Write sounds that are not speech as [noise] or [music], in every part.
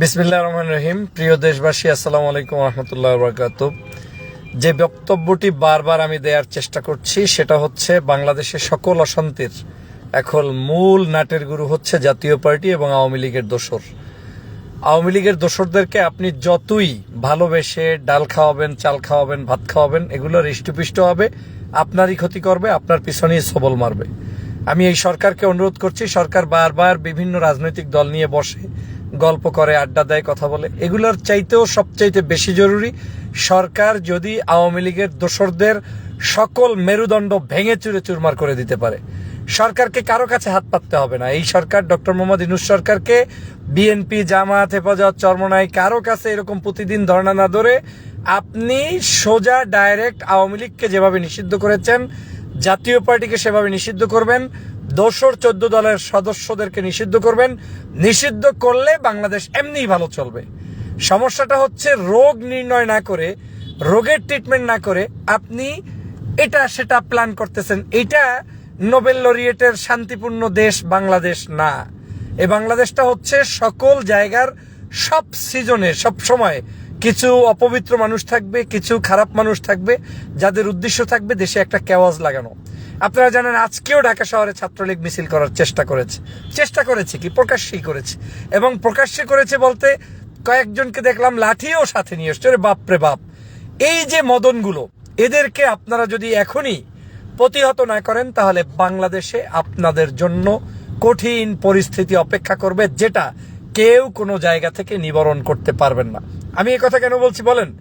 বিসমিল্লাহ রহমান রহিম। প্রিয় দেশবাসী, আসসালামু আলাইকুম রহমতুল্লাহ বরকাত যে বক্তব্যটি বারবার আমি দেওয়ার চেষ্টা করছি, সেটা হচ্ছে বাংলাদেশের সকল অশান্তির এখন মূল নাটের গুরু হচ্ছে জাতীয় পার্টি এবং আওয়ামী লীগের দোসর। আওয়ামী লীগের দোসরদেরকে আপনি যতই ভালোবেসে ডাল খাওয়াবেন, চাল খাওয়াবেন, ভাত খাওয়াবেন এগুলো হৃষ্টপুষ্ট হবে, আপনারই ক্ষতি করবে, আপনার পিছনেই সবল মারবে। আমি এই সরকারকে অনুরোধ করছি, সরকার বারবার বিভিন্ন রাজনৈতিক দল নিয়ে বসে গল্প করে, আড্ডা দেয়, কথা বলে। এগুলোর চাইতেও সবচাইতে বেশি জরুরি, সরকার যদি আওয়ামী লীগের দোসরদের সকল মেরুদণ্ড ভেঙে চুরে চুরমার করে দিতে পারে। সরকারকে কারও কাছে হাত পাততে হবে না। এই সরকার, ডক্টর মোহাম্মদ ইনুস সরকারকে বিএনপি জামাত হেফাজত, চরমনাই কারও কাছে এরকম প্রতিদিন ধর্ণা না ধরে আপনি সোজা, ডাইরেক্ট আওয়ামী লীগকে যেভাবে নিষিদ্ধ করেছেন, জাতীয় পার্টিকে সেভাবে নিষিদ্ধ করবেন দোসর চোদ্দ দলের সদস্যদেরকে নিষিদ্ধ করবেন। নিষিদ্ধ করলে বাংলাদেশ এমনিই ভালো চলবে। সমস্যাটা হচ্ছে রোগ নির্ণয় না করে, রোগের ট্রিটমেন্ট না করে আপনি এটা সেটা প্ল্যান করতেছেন। এটা নোবেল লরিয়েটের শান্তিপূর্ণ দেশ বাংলাদেশ না। এই বাংলাদেশটা হচ্ছে সকল জায়গার সব সিজনে সব সময় কিছু অপবিত্র মানুষ থাকবে, কিছু খারাপ মানুষ থাকবে, যাদের উদ্দেশ্য থাকবে দেশে একটা কেওয়াজ লাগানো। আপনারা জানেন আজকেও ঢাকা শহরে ছাত্রলীগ মিছিল করার চেষ্টা করেছে। চেষ্টা করেছে কি? প্রকাশ্যেই করেছে। এবং প্রকাশ্যে করেছে বলতে কয়েকজনকে দেখলাম লাঠিও সাথে নিয়ে এসছে। বাপরে বাপ! এই যে মদনগুলো, এদেরকে আপনারা যদি এখনই প্রতিহত না করেন, তাহলে বাংলাদেশে আপনাদের জন্য কঠিন পরিস্থিতি অপেক্ষা করবে, যেটা কেউ কোনো জায়গা থেকে নিবারণ করতে পারবেন না। আমি এই কথা কেন বলছি বলেন?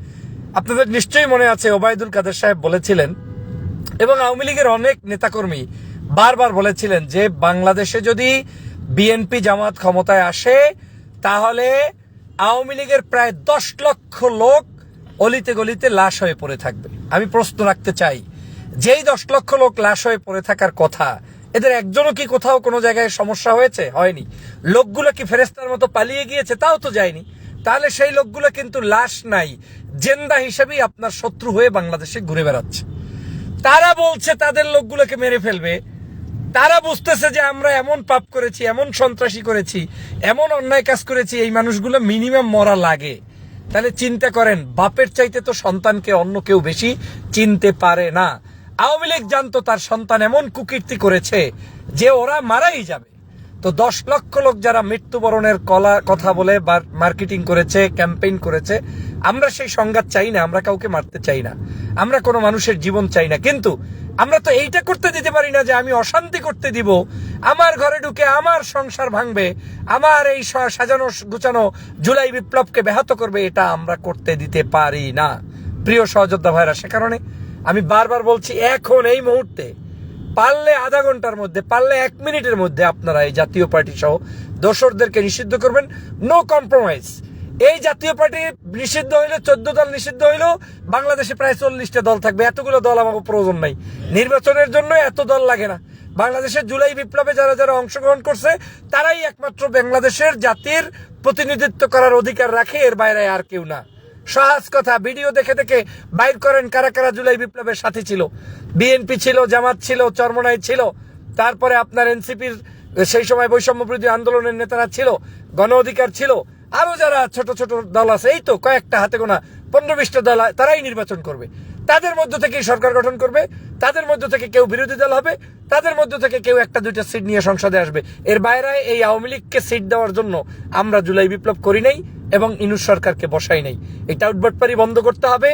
আপনাদের নিশ্চয়ই মনে আছে, ওবায়দুল কাদের সাহেব বলেছিলেন এবং আওয়ামী লীগের অনেক নেতাকর্মী বারবার বলেছিলেন যে বাংলাদেশে যদি বিএনপি জামাত ক্ষমতায় আসে, তাহলে আওয়ামী লীগের প্রায় দশ লক্ষ লোক অলিতে গলিতে লাশ হয়ে পড়ে থাকবে। আমি প্রশ্ন রাখতে চাই, যেই দশ লক্ষ লোক লাশ হয়ে পড়ে থাকার কথা, এদের একজনও কি কোথাও কোনো জায়গায় সমস্যা হয়েছে? হয়নি। লোকগুলো কি ফেরেস্তার মতো পালিয়ে গিয়েছে? তাও তো যায়নি। তাহলে সেই লোকগুলো কিন্তু লাশ নাই। জেন্দা হিসেবেই আপনার শত্রু হয়ে বাংলাদেশে ঘুরে বেড়াচ্ছে। তারা বলছে তাদের লোকগুলোকে মেরে ফেলবে। তারা বুঝতেছে যে আমরা এমন পাপ করেছি, এমন সন্ত্রাসী করেছি, এমন অন্যায় কাজ করেছি, এই মানুষগুলো মিনিমাম মরা লাগে। তাহলে চিন্তা করেন, বাপের চাইতে তো সন্তানকে অন্য কেউ বেশি চিনতে পারে না। আওয়ামী লীগ জানতো তার সন্তান এমন কুকীর্তি করেছে যে ওরা মারাই যাবে। তো দশ লক্ষ লোক যারা মৃত্যুবরণের কলা কথা বলে মার্কেটিং করেছে, ক্যাম্পেইন করেছে আমরা সেই সংঘাত চাই না, আমরা কাউকে মারতে চাই না। আমরা কোনো মানুষের জীবন চাই না। কিন্তু আমরা তো এইটা করতে দিতে পারি না যে আমি অশান্তি করতে দিব। আমার ঘরে ঢুকে আমার সংসার ভাঙবে, আমার এই সাজানো, গুছানো জুলাই বিপ্লবকে ব্যাহত করবে, এটা আমরা করতে দিতে পারি না। প্রিয় সহযোদ্ধা ভাইরা সে কারণে আমি বারবার বলছি, এখন এই মুহূর্তে পারলে আধা ঘণ্টার মধ্যে, পারলে এক মিনিটের মধ্যে আপনারা এই জাতীয় পার্টি সহ দোসরদেরকে নিষিদ্ধ করবেন। নো কম্প্রোমাইজ এই জাতীয় পার্টি নিষিদ্ধ হইলে, চোদ্দ দল নিষিদ্ধ হইলেও বাংলাদেশে প্রায় চল্লিশটা দল থাকবে। এতগুলো দল আমাকে প্রয়োজন নাই। নির্বাচনের জন্য এত দল লাগে না। বাংলাদেশের জুলাই বিপ্লবে যারা যারা অংশগ্রহণ করছে, তারাই একমাত্র বাংলাদেশের জাতির প্রতিনিধিত্ব করার অধিকার রাখে, এর বাইরে আর কেউ না। সহজ কথা, ভিডিও দেখে দেখে বাইর করেন কারা কারা জুলাই বিপ্লবের সাথে ছিল। বিএনপি ছিল, জামাত ছিল, চরমনাই ছিল। তারপরে আপনার এনসিপির সেই সময় বৈষম্য বিরোধী আন্দোলনের নেতারা ছিল, গণ অধিকার ছিল। আরও যারা ছোট ছোট দল আছে, এই তো কয়েকটা হাতে গোনা, পনেরো বিশটা দল তারাই নির্বাচন করবে। তাদের মধ্য থেকে সরকার গঠন করবে, তাদের মধ্য থেকে কেউ বিরোধী দল হবে, তাদের মধ্য থেকে কেউ একটা দুইটা সিট নিয়ে সংসদে আসবে। এর বাইরে এই আওয়ামী লীগকে সিট দেওয়ার জন্য আমরা জুলাই বিপ্লব করি নাই এবং ইনুস সরকারকে বসাই নাই। এটা উদ্ভটপারি বন্ধ করতে হবে,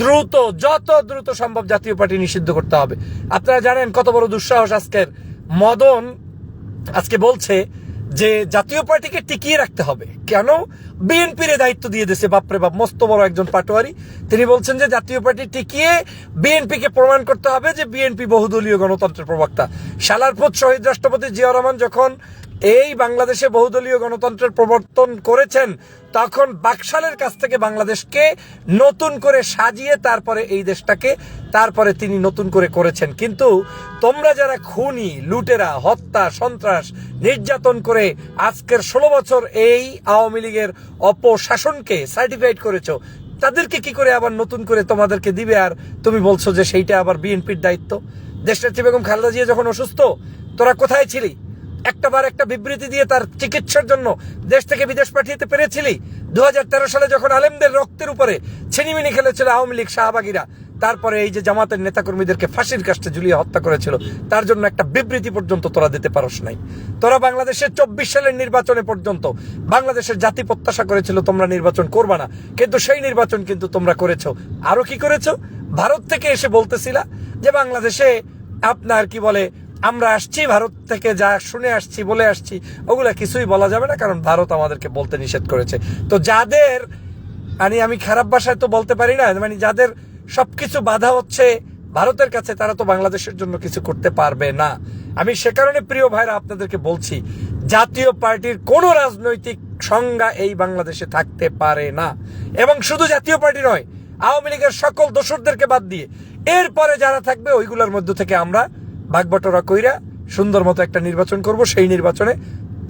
দ্রুত, যত দ্রুত সম্ভব জাতীয় পার্টি নিষিদ্ধ করতে হবে। আপনারা জানেন কত বড় দুঃসাহস আজকের। মদন আজকে বলছে যে জাতীয় পার্টিকে টিকিয়ে রাখতে হবে। কেন? বিএনপির দায়িত্ব দিয়ে দিয়েছে, বাপরে বাপ, মস্ত বড় একজন পাটোয়ারি। তিনি বলছেন যে জাতীয় পার্টি টিকিয়ে বিএনপিকে প্রমাণ করতে হবে যে বিএনপি বহুদলীয় গণতন্ত্রের প্রবক্তা। সালারপুত শহীদ রাষ্ট্রপতি জিয়া রহমান যখন এই বাংলাদেশে বহুদলীয় গণতন্ত্রের প্রবর্তন করেছেন তখন বাকশালের কাছ থেকে বাংলাদেশকে নতুন করে সাজিয়ে তারপরে এই দেশটাকে তারপরে তিনি নতুন করে করেছেন। কিন্তু তোমরা যারা খুনি, লুটেরা, হত্যা, সন্ত্রাস, নির্যাতন করে আজকের ষোলো বছর এই আওয়ামী লীগের অপশাসনকে সার্টিফাইড করেছ, তাদেরকে কি করে আবার নতুন করে তোমাদেরকে দিবে? আর তুমি বলছো যে সেইটা আবার বিএনপির দায়িত্ব। দেশনেত্রী বেগম খালেদা জিয়া যখন অসুস্থ, তোরা কোথায় ছিলি? একটাবার একটা বিবৃতি দিয়ে তার চিকিৎসার জন্য দেশ থেকে বিদেশ পাঠিয়ে পেরেছিলি। দুহাজার তেরো সালে যখন আলেমদের রক্তের উপরে ছিনিমিনি খেলেছিল আওয়ামী লীগ শাহবাগীরা, তারপরে এই যে জামাতের নেতাকর্মীদেরকে ফাঁসির কাস্টে ঝুলিয়ে হত্যা করেছিল, তার জন্য একটা বিবৃতি পর্যন্ত তোরা দিতে পারস নাই। তোরা বাংলাদেশের চব্বিশ সালের নির্বাচনে পর্যন্ত বাংলাদেশের জাতি প্রত্যাশা করেছিল তোমরা নির্বাচন করবা না। কিন্তু সেই নির্বাচন কিন্তু তোমরা করেছ। আরও কি করেছ? ভারত থেকে এসে বলতেছিলা যে বাংলাদেশে আপনার কি বলে আমরা আসছি, ভারত থেকে যা শুনে আসছি, বলে আসছি, ওগুলা কিছুই বলা যাবে না, কারণ ভারত আমাদেরকে বলতে নিষেধ করেছে। তো যাদের মানে আমি খারাপ ভাষায় তো বলতে পারি না মানে যাদের সবকিছু বাধা হচ্ছে ভারতের কাছে, তারা তো বাংলাদেশের জন্য কিছু করতে পারবে না। আমি সে কারণে, প্রিয় ভাইরা, আপনাদেরকে বলছি, জাতীয় পার্টির কোনো রাজনৈতিক সংজ্ঞা এই বাংলাদেশে থাকতে পারে না। এবং শুধু জাতীয় পার্টি নয়, আওয়ামী লীগের সকল দোসরদেরকে বাদ দিয়ে, এরপরে যারা থাকবে, ওইগুলোর মধ্য থেকে আমরা ভাগবটরা কইরা সুন্দর মতো একটা নির্বাচন করব, সেই নির্বাচনে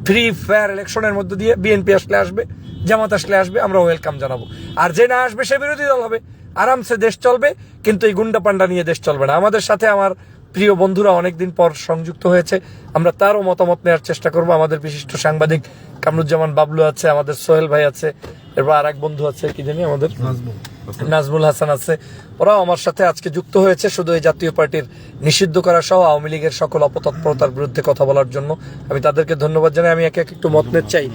ফ্রি ফেয়ার ইলেকশনের মধ্য দিয়ে বিএনপি আসলে আসবে, জামাত আসলে আসবে, আমরা ওয়েলকাম জানাব। আর যে না আসবে সে বিরোধী দল হবে। আরামসে দেশ চলবে, কিন্তু এই গুন্ডা পান্ডা নিয়ে দেশ চলবে না। আমাদের সাথে আমার প্রিয় বন্ধুরা অনেকদিন পর সংযুক্ত হয়েছে। আমরা তারও মতামত নেওয়ার চেষ্টা করব। আমাদের বিশিষ্ট সাংবাদিক কামরুজ্জামান বাবলু আছে আমাদের সোহেল ভাই আছে এরপর আর এক বন্ধু আছে কি জানি আমাদের? নাজমুল হাসান। আছে। ওরাও আমার সাথে আজকে যুক্ত হয়েছে শুধু এই জাতীয় পার্টির নিষিদ্ধ করা সহ আওয়ামী লীগের সকল অপতৎপরতার বিরুদ্ধে কথা বলার জন্য। আমি তাদেরকে ধন্যবাদ জানাই। আমি একে এক একটু মত নিতে চাই।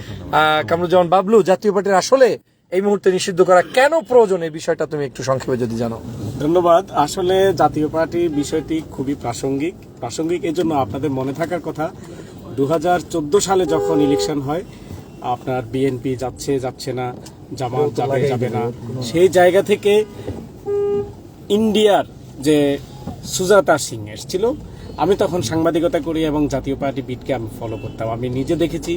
কামরুজ্জামান বাবলু জাতীয় পার্টির আসলে এই মুহূর্তে নিষিদ্ধ করা কেন প্রয়োজন? এই বিষয়টা তুমি একটু সংক্ষেপে যদি জানো। ধন্যবাদ। আসলে জাতীয় পার্টি বিষয়টি খুবই প্রাসঙ্গিক। প্রাসঙ্গিক এই জন্য আপনাদের মনে থাকার কথা দু হাজার চোদ্দ সালে যখন ইলেকশন হয় আপনার বিএনপি যাচ্ছে যাচ্ছে না জামাত যাবে যাবে না। সেই জায়গা থেকে ইন্ডিয়ার যে সুজাতা সিং এসেছিল আমি তখন সাংবাদিকতা করি এবং জাতীয় পার্টি বিটকে আমি ফলো করতাম। আমি নিজে দেখেছি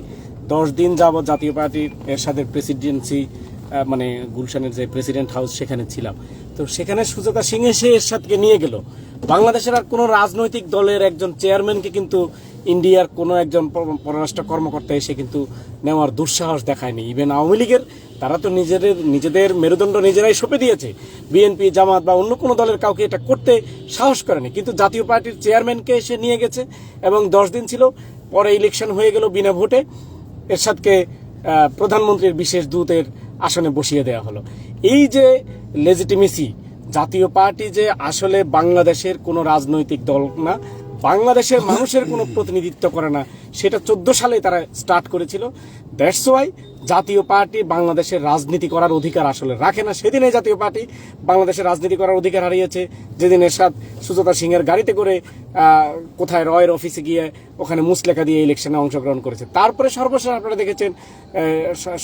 দশ দিন যাবৎ জাতীয় পার্টির এরশাদের প্রেসিডেন্সি আহ, মানে গুলশানের যে প্রেসিডেন্ট হাউস সেখানে ছিলাম। তো সেখানে সুজাতা সিং এসে এর এরশাদকে নিয়ে গেল। বাংলাদেশের আর কোনো রাজনৈতিক দলের একজন চেয়ারম্যানকে কিন্তু ইন্ডিয়ার কোনো একজন পররাষ্ট্র কর্মকর্তা এসে কিন্তু নেওয়ার দুঃসাহস দেখায়নি। ইভেন আওয়ামী লীগের তারা তো নিজেদের নিজেদের মেরুদণ্ড নিজেরাই সঁপে দিয়েছে। বিএনপি জামাত বা অন্য কোনো দলের কাউকে এটা করতে সাহস করেনি। কিন্তু জাতীয় পার্টির চেয়ারম্যানকে এসে নিয়ে গেছে এবং দশ দিন ছিল। পরে ইলেকশন হয়ে গেল বিনা ভোটে। এরশাদকে আহ, প্রধানমন্ত্রীর বিশেষ দূতের আসনে বসিয়ে দেওয়া হলো। এই যে লেজিটিমেসি জাতীয় পার্টি যে আসলে বাংলাদেশের কোনো রাজনৈতিক দল না বাংলাদেশের মানুষের কোনো প্রতিনিধিত্ব করে না। সেটা চোদ্দ সালে তারা স্টার্ট করেছিল। দ্যাটস ওয়াই জাতীয় পার্টি বাংলাদেশের রাজনীতি করার অধিকার আসলে রাখে না। সেদিনে জাতীয় পার্টি বাংলাদেশের রাজনীতি করার অধিকার হারিয়েছে। যেদিন এরশাদ সুজাতা সিং এর গাড়িতে করে কোথায় রয়ের অফিসে গিয়ে ওখানে মুসলেখা দিয়ে ইলেকশনে অংশগ্রহণ করেছে। তারপরে সর্বশেষ আপনারা দেখেছেন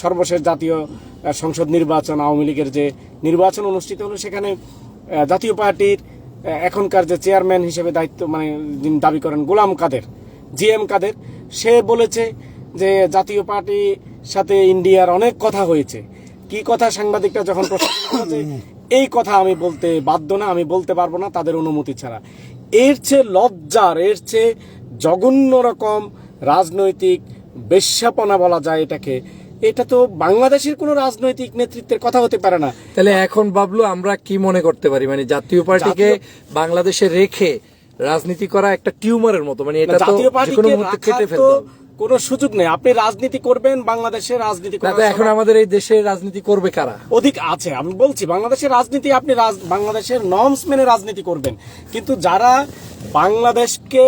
সর্বশেষ জাতীয় সংসদ নির্বাচন, আওয়ামী লীগের যে নির্বাচন অনুষ্ঠিত হলো, সেখানে জাতীয় পার্টির এখনকার যে চেয়ারম্যান হিসেবে দায়িত্ব মানে যিনি দাবি করেন, গোলাম কাদের, জি এম কাদের, সে বলেছে যে জাতীয় পার্টির সাথে ইন্ডিয়ার অনেক কথা হয়েছে। কি কথা? সাংবাদিকটা যখন প্রশ্ন [coughs] এই কথা আমি বলতে বাধ্য না, আমি বলতে পারব না, তাদের অনুমতি ছাড়া। এর চেয়ে লজ্জার, এর চেয়ে জঘন্য রকম রাজনৈতিক বেশ্যাপনা বলা যায় এটাকে এটা তো বাংলাদেশের কোনো রাজনৈতিক নেতৃত্বের কথা হতে পারে না। তাহলে এখন বাবলু আমরা কি মনে করতে পারি? মানে জাতীয় পার্টিকে বাংলাদেশে রেখে রাজনীতি করা একটা টিউমারের মতো মানে এটা তো কোনো মুহূর্তে কেটে ফেলতে কোনো সুযোগ নেই। আপনি রাজনীতি করবেন বাংলাদেশের রাজনীতি না, করার তো এখন আমাদের এই দেশে রাজনীতি করবে কারা? অধিক আছে আমি বলছি বাংলাদেশের রাজনীতি আপনি বাংলাদেশের নর্মস মেনে রাজনীতি করবেন। কিন্তু যারা বাংলাদেশকে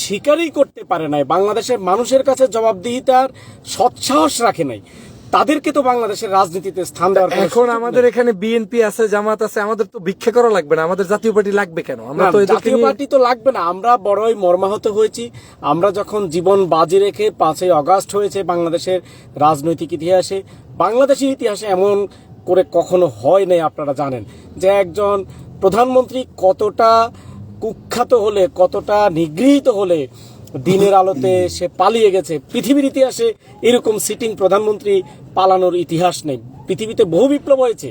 স্বীকারই করতে পারে নাই। বাংলাদেশের মানুষের কাছে জবাবদিহিতার সৎসাহস রাখে নাই। তাদেরকে তো বাংলাদেশের রাজনীতিতে স্থান দেওয়ার এখন আমাদের এখানে বিএনপি আছে জামাত আছে আমাদের তো ভিক্ষা করা লাগবে না আমাদের জাতীয় পার্টি লাগবে কেন? আমরা তো জাতীয় পার্টি তো লাগবে না। আমরা বড়ই মর্মাহত হয়েছি। আমরা যখন জীবন বাজি রেখে পাঁচই অগাস্ট হয়েছে বাংলাদেশের রাজনৈতিক ইতিহাসে বাংলাদেশের ইতিহাসে এমন করে কখনো হয় নাই আপনারা জানেন। যে একজন প্রধানমন্ত্রী কতটা কুখ্যাত হলে কতটা নিগৃহীত হলে দিনের আলোতে সে পালিয়ে গেছে। পৃথিবীর ইতিহাসে এরকম সিটিং প্রধানমন্ত্রী পালানোর ইতিহাস নেই। পৃথিবীতে বহু বিপ্লব হয়েছে।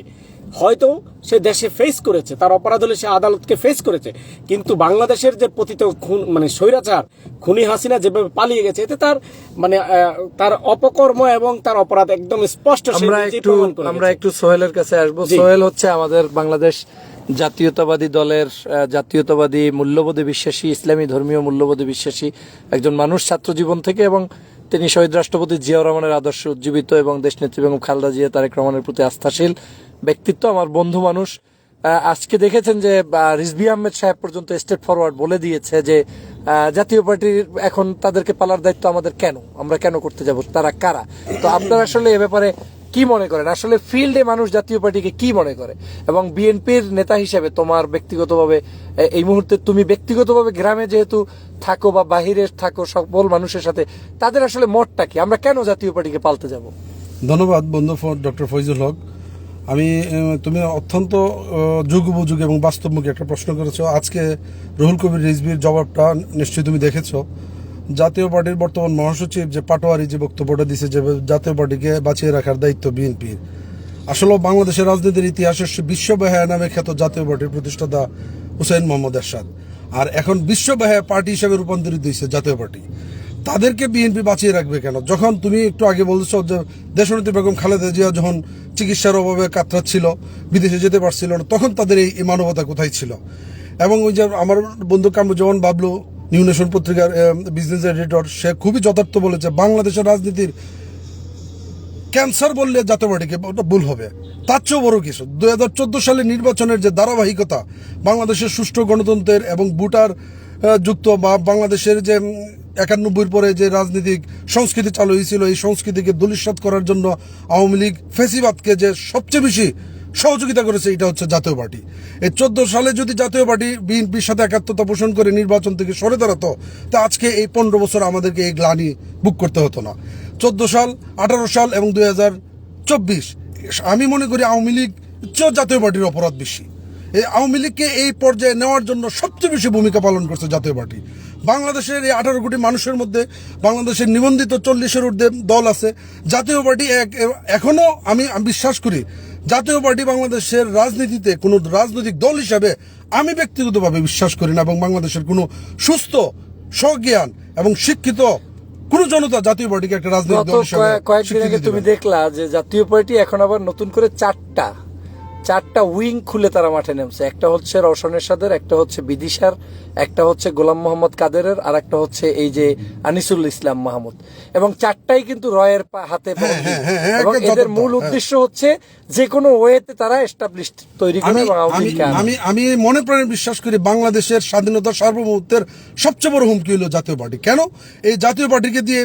হয়তো সে দেশে ফেস করেছে তার অপরাধ হলে সে আদালতকে ফেস করেছে। কিন্তু বাংলাদেশের যে পতিত খুন মানে স্বৈরাচার খুনি হাসিনা যেভাবে পালিয়ে গেছে এতে তার মানে তার অপকর্ম এবং তার অপরাধ একদম স্পষ্ট আমরা একটু আমরা একটু সোহেলের কাছে আসব। সোহেল হচ্ছে আমাদের বাংলাদেশ জাতীয়তাবাদী দলের জাতীয়তাবাদী মূল্যবোধে বিশ্বাসী, ইসলামী ধর্মীয় মূল্যবোধে বিশ্বাসী একজন মানুষ ছাত্র জীবন থেকে এবং তিনি শহীদ রাষ্ট্রপতি জিয়াউর রহমানের আদর্শ উজ্জীবিত এবং দেশনেত্রী বেগম খালদা জিয়া, তারেক রহমানের প্রতি আস্থাশীল ব্যক্তিত্ব, আমার বন্ধু মানুষ। আজকে দেখেছেন যে রিজবি আহমেদ সাহেব পর্যন্ত স্টেট ফরওয়ার্ড বলে দিয়েছে যে জাতীয় পার্টির এখন তাদেরকে পালার দায়িত্ব আমাদের কেন? আমরা কেন করতে যাব? তারা কারা? তো আপনারা আসলে এ ব্যাপারে কি মনে করেন? আসলে ফিল্ডে মানুষ জাতীয় পার্টিকে কি মনে করে? এবং বিএনপির নেতা হিসেবে তোমার ব্যক্তিগতভাবে এই মুহূর্তে তুমি ব্যক্তিগতভাবে গ্রামে যেহেতু থাকো বা বাহিরে থাকো সকল মানুষের সাথে তাদের আসলে মতটা কি? আমরা কেন জাতীয় পার্টিকে পালতে যাব? ধন্যবাদ বন্ধু ডক্টর ফৈজুল হক। আমি তুমি অত্যন্ত আহ, যুগোপযোগী এবং বাস্তবমুখী একটা প্রশ্ন করেছ। আজকে রুহুল কবির রিজবির জবাবটা নিশ্চয়ই তুমি দেখেছ। জাতীয় পার্টির বর্তমান মহাসচিব যে পাটোয়ারি যে বক্তব্যটা দিছে যে জাতীয় পার্টিকে বাঁচিয়ে রাখার দায়িত্ব বিএনপির। আসলে বাংলাদেশের রাজনীতির ইতিহাসে বিশ্ববাহায়া নামে খ্যাত জাতীয় পার্টির প্রতিষ্ঠাতা হুসেন মোহাম্মদ এরশাদ। আর এখন বিশ্ববাহায়া পার্টি হিসেবে রূপান্তরিত হয়েছে জাতীয় পার্টি। তাদেরকে বিএনপি বাঁচিয়ে রাখবে কেন? যখন তুমি একটু আগে বলছো যে দেশনেত্রী বেগম খালেদা জিয়া যখন চিকিৎসার অভাবে কাতরাচ্ছিল, বিদেশে যেতে পারছিল না, তখন তাদের এই এই মানবতা কোথায় ছিল? এবং ওই যে আমার বন্ধু কামরুজ্জামান বাবলু নিউ নেশন পত্রিকার বিজনেস এডিটর সে খুবই যথার্থ বলেছে, বাংলাদেশের রাজনীতির ক্যান্সার বললে জাতীয় পার্টিকে ওটা ভুল হবে। তার চেয়েও বড় কিছু, দুই হাজার চোদ্দ সালে নির্বাচনের যে ধারাবাহিকতা, বাংলাদেশের সুষ্ঠু গণতন্ত্রের এবং ভোটার যুক্ত বা বাংলাদেশের যে একানব্বই পরে যে রাজনৈতিক সংস্কৃতি চালু হয়েছিল, এই সংস্কৃতিকে দুলিশ্বাত করার জন্য আওয়ামী লীগ ফেসিবাদকে যে সবচেয়ে বেশি সহযোগিতা করেছে, এটা হচ্ছে জাতীয় পার্টি। এই চোদ্দ সালে যদি জাতীয় পার্টি বিএনপির সাথে একাত্মতা পোষণ করে নির্বাচন থেকে সরে দাঁড়াতো, তা আজকে এই পনেরো বছর আমাদেরকে এই গ্লানি বুক করতে হতো না। চোদ্দ সাল, আঠারো সাল এবং দুই হাজার চব্বিশ, আমি মনে করি আওয়ামী লীগ জাতীয় পার্টির অপরাধ বেশি। এই আওয়ামী লীগকে এই পর্যায়ে নেওয়ার জন্য সবচেয়ে বেশি ভূমিকা পালন করছে জাতীয় পার্টি। বাংলাদেশের এই আঠারো কোটি মানুষের মধ্যে বাংলাদেশের নিবন্ধিত চল্লিশের ঊর্ধ্বে দল আছে। জাতীয় পার্টি এক- এখনও আমি আমি বিশ্বাস করি জাতীয় পার্টি বাংলাদেশের রাজনীতিতে কোনো রাজনৈতিক দল হিসাবে আমি ব্যক্তিগতভাবে বিশ্বাস করি না এবং বাংলাদেশের কোনো সুস্থ সজ্ঞান এবং শিক্ষিত কোন জনতা জাতীয় পার্টিকে একটা রাজনৈতিক দল হিসেবে কয়েক- কয়েকদিন আগে তুমি দেখলা যে জাতীয় পার্টি এখন আবার নতুন করে চারটা চারটা উইং খুলে তারা মাঠে নেমছে একটা হচ্ছে রওশন সাদের একটা হচ্ছে বিদিশার একটা হচ্ছে গোলাম মোহাম্মদ কাদেরের আর একটা হচ্ছে এই যে আনিসুল ইসলাম মাহমুদ এবং চারটাই কিন্তু রয়ের পা- হাতে বন্দী। হ্যাঁ, হ্যাঁ, এবং এদের মূল হ্যাঁ। উদ্দেশ্য হচ্ছে যে কোনো ওয়েতে তারা এস্টাবলিশ তৈরি করে আমি আমি আমি আমি মনে প্রাণে বিশ্বাস করি বাংলাদেশের স্বাধীনতা সার্বভৌমত্বের সবচেয়ে বড় হুমকি হলো জাতীয় পার্টি কেন এই জাতীয় পার্টিকে দিয়ে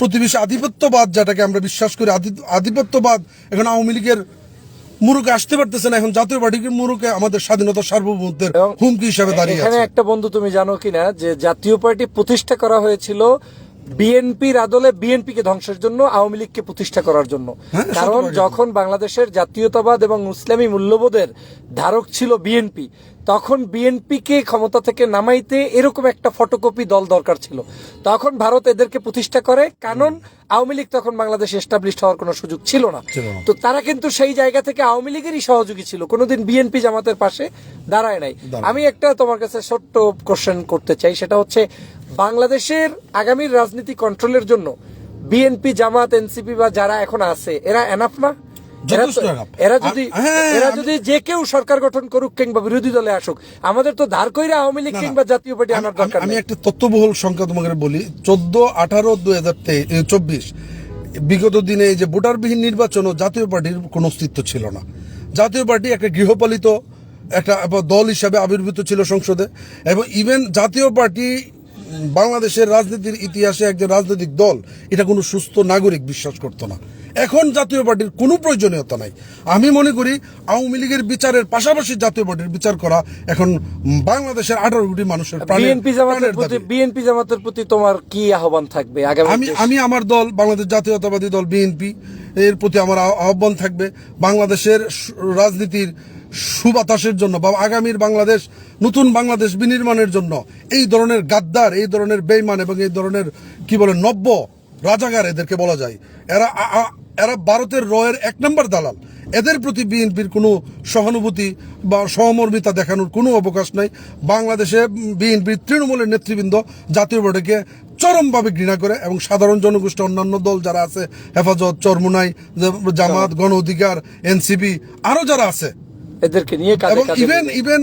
প্রতিবেশী আধিপত্যবাদ যেটাকে আমরা বিশ্বাস করি আধিপত্যবাদ এখন আওয়ামী লীগের মুরুকে আসতে পারতেছে না। এখন জাতীয় পার্টিকে মুরুকে আমাদের স্বাধীনতা সার্বভৌমত্বের হুমকি হিসাবে দাঁড়িয়ে এখানে একটা বন্ধু তুমি জানো কিনা যে জাতীয় পার্টি প্রতিষ্ঠা করা হয়েছিল বিএনপির আদলে বিএনপি কে ধ্বংসের জন্য আওয়ামী লীগকে প্রতিষ্ঠা করার জন্য। হ্যাঁ, কারণ যখন বাংলাদেশের জাতীয়তাবাদ এবং ইসলামী মূল্যবোধের ধারক ছিল বিএনপি তখন বিএনপি কে ক্ষমতা থেকে নামাইতে এরকম একটা ফটোকপি দল দরকার ছিল। তখন ভারত এদেরকে প্রতিষ্ঠা করে কারণ আওয়ামী লীগ তখন বাংলাদেশ এস্টাবলিশ হওয়ার কোনো সুযোগ ছিল না। তো তারা কিন্তু সেই জায়গা থেকে আওয়ামী লীগেরই সহযোগী ছিল। কোনোদিন বিএনপি জামাতের পাশে দাঁড়ায় নাই। আমি একটা তোমার কাছে ছোট্ট কোশ্চেন করতে চাই সেটা হচ্ছে বাংলাদেশের আগামীর রাজনীতি কন্ট্রোলের জন্য বিএনপি জামাত এনসিপি বা যারা এখন আছে এরা এনাফ না? এরা যদি হ্যাঁ, এরা যদি যে কেউ সরকার গঠন করুক কিংবা বিরোধী দলে আসুক আমাদের তো ধার কইরা আওয়ামী লীগ। কিংবা জাতীয় পার্টি আনার দরকার আমি একটা তথ্যবহুল সংখ্যা তোমাকে বলি। চোদ্দ আঠারো দুই হাজার চব্বিশ। বিগত দিনে এই যে ভোটারবিহীন নির্বাচন ও জাতীয় পার্টির কোনো অস্তিত্ব ছিল না। জাতীয় পার্টি একটা গৃহপালিত একটা দল হিসাবে আবির্ভূত ছিল সংসদে। এবং ইভেন জাতীয় পার্টি বাংলাদেশের রাজনীতির ইতিহাসে একজন রাজনৈতিক দল এটা কোনো সুস্থ নাগরিক বিশ্বাস করতো না। এখন জাতীয় পার্টির কোনো প্রয়োজনীয়তা নাই। আমি মনে করি আওয়ামী লীগের বিচারের পাশাপাশি জাতীয় পার্টির বিচার করা এখন বাংলাদেশের আঠারো কোটি মানুষের বিএনপি জামাতের প্রতি তোমার কি আহ্বান থাকবে? আমি আমি আমার দল বাংলাদেশ জাতীয়তাবাদী দল বিএনপি এর প্রতি আমার আহ্বান থাকবে। বাংলাদেশের রাজনীতির সুবাতাসের জন্য বা আগামীর বাংলাদেশ নতুন বাংলাদেশ বিনির্মাণের জন্য এই ধরনের গাদ্দার এই ধরনের বেইমান এবং এই ধরনের কি বলে নব্য রাজাগার এদেরকে বলা যায়। এরা এরা ভারতের রয়ের এক নম্বর দালাল। এদের প্রতি বিএনপির কোনো সহানুভূতি বা সহমর্মিতা দেখানোর কোনো অবকাশ নাই। বাংলাদেশে বিএনপির তৃণমূলের নেতৃবৃন্দ জাতীয় পার্টিকে চরমভাবে ঘৃণা করে এবং সাধারণ জনগোষ্ঠী অন্যান্য দল যারা আছে হেফাজত চরমুনাই জামাত গণ অধিকার এনসিপি আরও যারা আছে এদেরকে নিয়ে কাজে এবং even even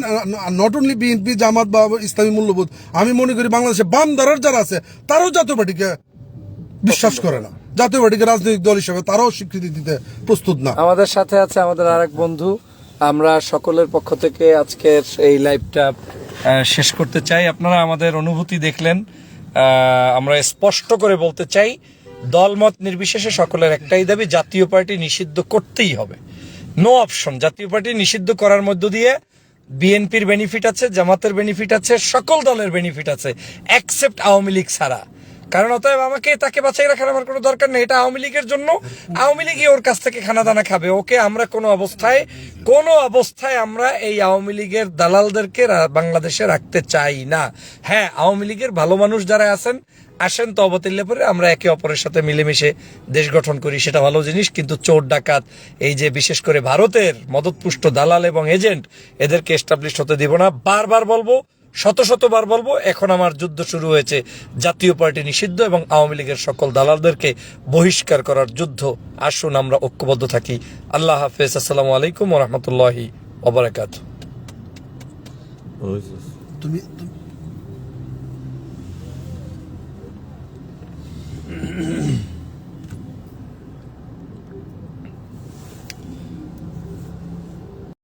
not only BNP Jamaat বা ইসলামী মূল্যবোধ আমি মনে করি বাংলাদেশে বাম ধারার যারা আছে তারাও জাতীয় পার্টিকে বিশ্বাস করে না। জাতীয় পার্টিকে রাজনৈতিক দল হিসেবে তারাও স্বীকৃতি দিতে প্রস্তুত না। আমাদের সাথে আছে আমাদের আরেক বন্ধু। আমরা সকলের পক্ষ থেকে আজকের এই লাইভটা শেষ করতে চাই। আপনারা আমাদের অনুভূতি দেখলেন আহ, আমরা স্পষ্ট করে বলতে চাই দলমত নির্বিশেষে সকলের একটাই দাবি জাতীয় পার্টি নিষিদ্ধ করতেই হবে। নো অপশন জাতীয় পার্টি নিষিদ্ধ করার মধ্য দিয়ে বিএনপির বেনিফিট আছে, জামাতের বেনিফিট আছে, সকল দলের বেনিফিট আছে অ্যাকসেপ্ট আওয়ামী লীগ ছাড়া। কারণ অতএব আমাকে তাকে বাঁচাই রাখার আমার কোনো দরকার নেই। এটা আওয়ামী লীগের জন্য। আওয়ামী লীগই ওর কাছ থেকে খানা দানা খাবে। ওকে আমরা কোনো অবস্থায় কোনো অবস্থায় আমরা এই আওয়ামী লীগের দালালদেরকে বাংলাদেশে রাখতে চাই না। হ্যাঁ আওয়ামী লীগের ভালো মানুষ যারা আছেন, আসেন তো অবতীর্ণে পরে আমরা একে অপরের সাথে মিলেমিশে দেশ গঠন করি। সেটা ভালো জিনিস, কিন্তু চোর, ডাকাত, এই যে বিশেষ করে ভারতের মদতপুষ্ট দালাল এবং এজেন্ট, এদেরকে এস্টাবলিশ হতে দিব না। বারবার বলব শত শতবার বলব, এখন আমার যুদ্ধ শুরু হয়েছে। জাতীয় পার্টি নিষিদ্ধ এবং আওয়ামী লীগের সকল দালালদেরকে বহিষ্কার করার যুদ্ধ। আসুন আমরা ঐক্যবদ্ধ থাকি। আল্লাহ হাফেজ। আসসালামু আলাইকুম রহমতুল্লাহি অবরাকাত তুমি